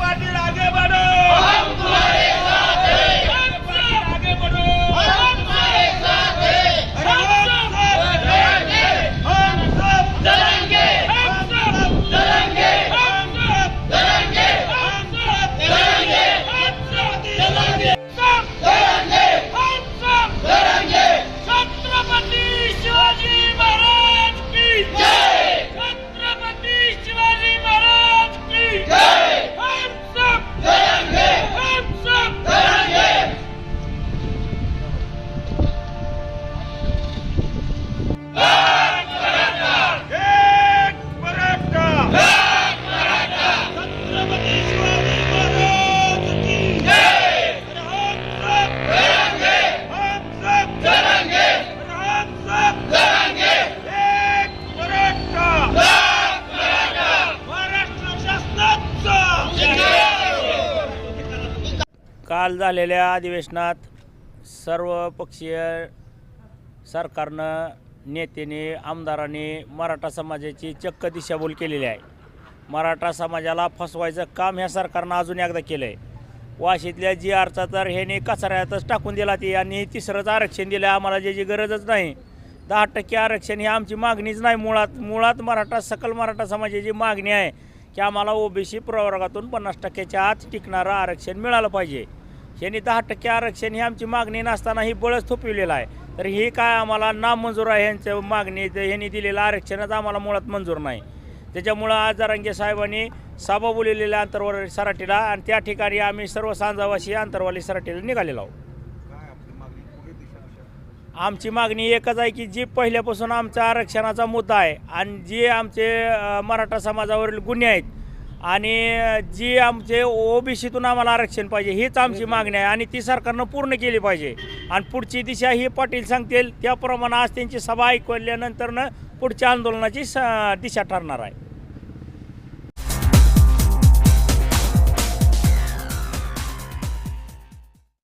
What did I काल झालेल्या अधिवेशनात सर्वपक्षीय सरकारनं नेत्याने आमदारांनी मराठा समाजाची चक्क दिशाभूल केलेली आहे. मराठा समाजाला फसवायचं काम ह्या सरकारनं अजून एकदा केलं आहे वाशीतल्या जी आरचा तर ह्याने कचऱ्यातच टाकून दिला ती आणि तिसरंच आरक्षण दिलं आम्हाला ज्याची गरजच नाही. दहा टक्के आरक्षण ही आमची मागणीच नाही. मुळात मुळात मराठा सकल मराठा समाजाची मागणी आहे की आम्हाला ओबीसी प्रवर्गातून पन्नास टक्क्याच्या आत टिकणारं आरक्षण मिळालं पाहिजे. ह्यांनी दहा टक्के आरक्षण ही आमची मागणी नसताना ही बळच थोपविलेलं आहे. तर हे काय आम्हाला नामंजूर आहे ह्यांचं मागणी ह्यांनी दिलेलं आरक्षणच आम्हाला मुळात मंजूर नाही. त्याच्यामुळं आज जरांगे साहेबांनी सभा बोललेल्या आंतरवाली सराटीला आणि त्या ठिकाणी आम्ही सर्व सांजावासी आंतरवाली सराटीला निघालेलो आहोत. आमची मागणी एकच आहे की जी पहिल्यापासून आमचा आरक्षणाचा मुद्दा आहे आणि जे आमचे मराठा समाजावरील गुन्हे आहेत आणि जी आमचे ओबीसीतून आम्हाला आरक्षण पाहिजे हीच आमची मागणी आहे आणि ती सरकारनं पूर्ण केली पाहिजे. आणि पुढची दिशा ही पाटील सांगतील त्याप्रमाणे आज त्यांची सभा ऐकल्यानंतरनं पुढच्या आंदोलनाची स दिशा ठरणार आहे.